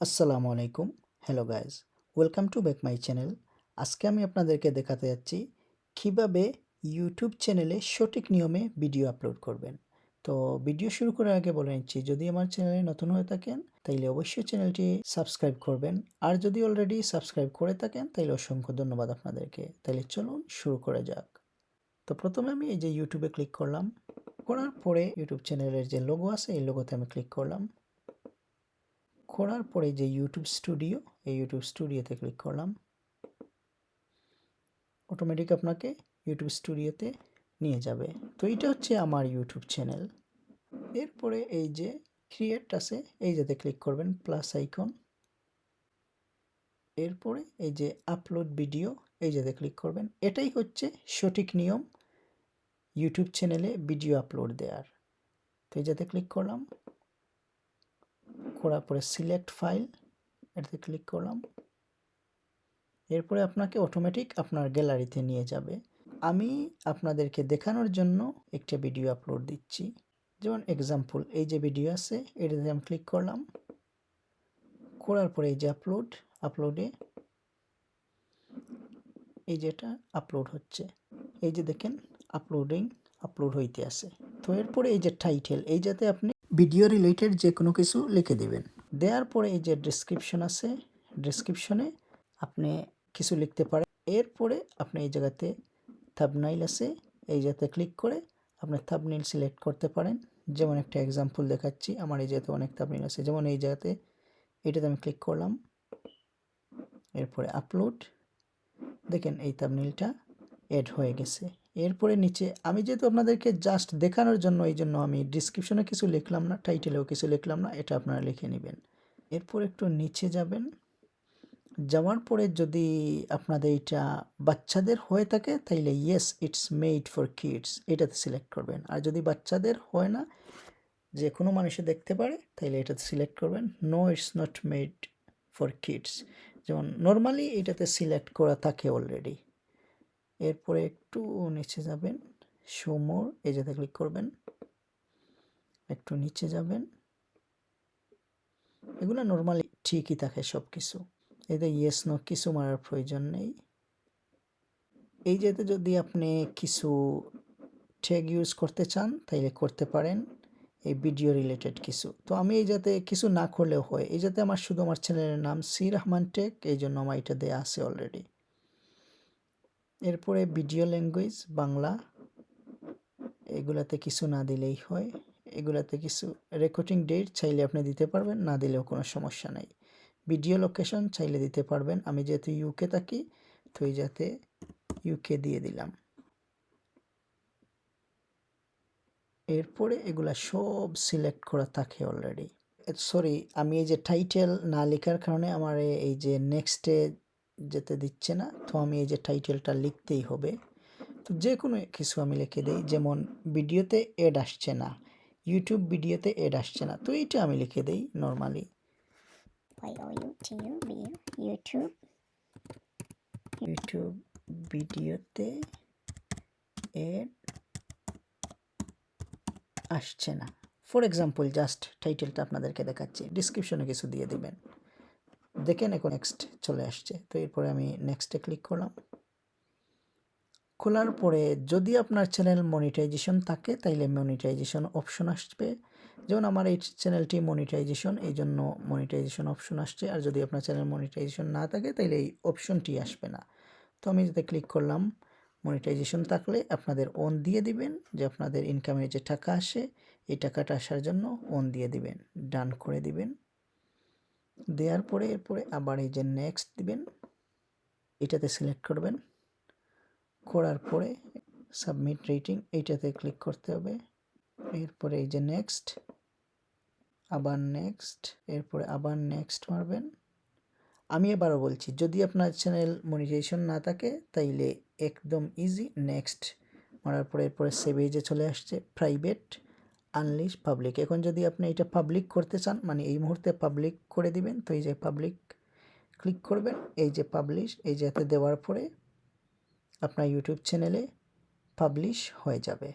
আসসালামু আলাইকুম। Hello guys welcome to back my channel আজকে আমি আপনাদেরকে দেখাতে যাচ্ছি কীভাবে ইউটিউব চ্যানেলে সঠিক নিয়মে ভিডিও আপলোড করবেন। তো ভিডিও শুরু করার আগে বলে নিচ্ছি, যদি আমার চ্যানেলে নতুন হয়ে থাকেন, তাইলে অবশ্যই চ্যানেলটি সাবস্ক্রাইব করবেন। আর যদি অলরেডি সাবস্ক্রাইব করে থাকেন, তাইলে অসংখ্য ধন্যবাদ আপনাদেরকে। তাইলে চলুন শুরু করা যাক। তো প্রথমে আমি এই যে ইউটিউবে ক্লিক করলাম, করার পরে ইউটিউব চ্যানেলের যে লোগো আছে, এই লোগোতে আমি ক্লিক করলাম। করার পরে যে ইউটিউব স্টুডিও এই ইউটিউব স্টুডিওতে ক্লিক করলাম। অটোমেটিক আপনাকে ইউটিউব স্টুডিওতে নিয়ে যাবে। তো এটা হচ্ছে আমার ইউটিউব চ্যানেল এরপরে এই যে ক্রিয়েট আছে, এই যাতে ক্লিক করবেন প্লাস আইকন এরপরে এই যে আপলোড ভিডিও এই যাতে ক্লিক করবেন। এটাই হচ্ছে সঠিক নিয়ম ইউটিউব চ্যানেলে ভিডিও আপলোড দেওয়ার তো এই যাতে ক্লিক করলাম। করার পরে সিলেক্ট ফাইল এটাতে ক্লিক করলাম। এরপরে আপনাকে অটোমেটিক আপনার গ্যালারিতে নিয়ে যাবে। আমি আপনাদেরকে দেখানোর জন্য একটা ভিডিও আপলোড দিচ্ছি। যেমন এক্সাম্পল এই যে ভিডিও আছে, এটাতে আমি ক্লিক করলাম। করার পরে এই যে আপলোড আপলোডে এই যেটা আপলোড হচ্ছে। এই যে দেখেন আপলোডিং আপলোড হইতে আছে। তো এরপরে এই যে টাইটেল এই যাতে আপনি ভিডিও রিলেটেড যে কোনো কিছু লিখে দিবেন। দেওয়ার পরে এই যে ডিসক্রিপশন আছে ডিসক্রিপশনে আপনি কিছু লিখতে পারেন। এরপরে আপনি এই জায়গাতে থাবনাইল আছে, এই জায়গাতে ক্লিক করে আপনি থাবনাইল সিলেক্ট করতে পারেন। যেমন একটা এক্সাম্পল দেখাচ্ছি, আমার এই জায়গাতে অনেক থাবনাইল আছে। যেমন এই জায়গাতে এটাতে আমি ক্লিক করলাম। এরপরে আপলোড দেখেন এই থাবনাইলটা অ্যাড হয়ে গেছে। এরপরে নিচে, আমি যেহেতু আপনাদেরকে জাস্ট দেখানোর জন্য এই জন্য আমি ডিসক্রিপশনে কিছু লিখলাম না টাইটেলেও কিছু লিখলাম না, এটা আপনারা লিখে নেবেন। এরপর একটু নিচে যাবেন। যাওয়ার পরে যদি আপনাদের এটা বাচ্চাদের হয়ে থাকে, তাইলে yes it's made for kids এটাতে সিলেক্ট করবেন। আর যদি বাচ্চাদের হয় না, যে কোনো মানুষে দেখতে পারে, তাইলে এটাতে সিলেক্ট করবেন। No it's not made for kids যেমন নর্মালি এটাতে সিলেক্ট করা থাকে অলরেডি এরপরে একটু নিচে যাবেন সোমোর এই যাতে ক্লিক করবেন, একটু নিচে যাবেন। এগুলো নর্মালি ঠিকই থাকে সব কিছু এতে ইয়েস নো কিছু মারার প্রয়োজন নেই। এই যেতে যদি আপনি কিছু ট্যাগ ইউজ করতে চান, তাইলে করতে পারেন, এই ভিডিও রিলেটেড কিছু। তো আমি এই যাতে কিছু না করলেও হয়, এই যাতে আমার শুধু আমার চ্যানেলের নাম সি রহমান টেক এই জন্য আমার এটা দেওয়া আছে অলরেডি এরপরে ভিডিও ল্যাঙ্গুয়েজ, বাংলা, এগুলাতে কিছু না দিলেই হয়। এগুলাতে কিছু রেকর্ডিং ডেট চাইলে আপনি দিতে পারবেন, না দিলেও কোনো সমস্যা নাই। ভিডিও লোকেশন চাইলে দিতে পারবেন। আমি যেহেতু ইউকে থাকি, তো এই যাতে ইউকে দিয়ে দিলাম। এরপরে এগুলা সব সিলেক্ট করা থাকে অলরেডি সরি আমি এই যে টাইটেল না লেখার কারণে আমার এই যে নেক্সটে যেতে দিচ্ছে না। তো আমি এই যে টাইটেলটা লিখতেই হবে। তো যে কোনো কিছু আমি লিখে দিই। যেমন ভিডিওতে এড আসছে না। ইউটিউব ভিডিওতে এড আসছে না। তো এইটা আমি লিখে দিই নর্মালি ইউটিউব ইউটিউব ভিডিওতে এড আসছে না। ফর এক্সাম্পল জাস্ট টাইটেলটা আপনাদেরকে দেখাচ্ছি। ডিসক্রিপশনে কিছু দিয়ে দিবেন। দেখেন এখন নেক্সট চলে আসছে। তো এরপরে আমি নেক্সটে ক্লিক করলাম। খোলার পরে যদি আপনার চ্যানেল মনিটাইজেশন থাকে, তাইলে মনিটাইজেশন অপশন আসবে। যেমন আমার এই চ্যানেলটি মনিটাইজেশন এই জন্য মনিটাইজেশন অপশন আসছে। আর যদি আপনার চ্যানেল মনিটাইজেশন না থাকে, তাইলে এই অপশনটি আসবে না। তো আমি যাতে ক্লিক করলাম। মনিটাইজেশন থাকলে আপনাদের অন দিয়ে দিবেন, যে আপনাদের ইনকামের যে টাকা আসে, এই টাকাটা আসার জন্য অন দিয়ে দিবেন। ডান করে দিবেন। দেওয়ার পরে এরপরে আবার এই যে নেক্সট দিবেন, এটাতে সিলেক্ট করবেন। করার পরে সাবমিট রেটিং এইটাতে ক্লিক করতে হবে। এরপরে এই যে নেক্সট আবার নেক্সট এরপরে আবার নেক্সট মারবেন। আমি এবারও বলছি, যদি আপনার চ্যানেল মনিটাইজেশন না থাকে, তাইলে একদম ইজি নেক্সট মারার পরে এরপরে সেভেজে চলে আসছে প্রাইভেট আনলিশ পাবলিক এখন যদি আপনি এটা পাবলিক করতে চান মানে এই মুহূর্তে পাবলিক করে দিবেন, তো এই যে পাবলিক ক্লিক করবেন, এই যে পাবলিশ এই যাতে দেওয়ার পরে আপনার ইউটিউব চ্যানেলে পাবলিশ হয়ে যাবে।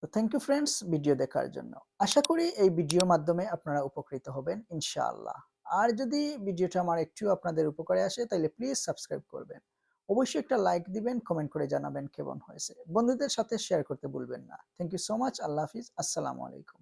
তো থ্যাংক ইউ ফ্রেন্ডস ভিডিও দেখার জন্য। আশা করি এই ভিডিওর মাধ্যমে আপনারা উপকৃত হবেন, ইনশাআল্লাহ। আর যদি ভিডিওটা আমার একটু আপনাদের উপকারে আসে, তাহলে প্লিজ সাবস্ক্রাইব করবেন। অবশ্যই একটা লাইক দিবেন কমেন্ট করে জানাবেন কেমন হয়েছে। বন্ধুদের সাথে শেয়ার করতে ভুলবেন না। থ্যাংক ইউ সো মাচ আল্লাহ হাফিজ, আসসালামু আলাইকুম।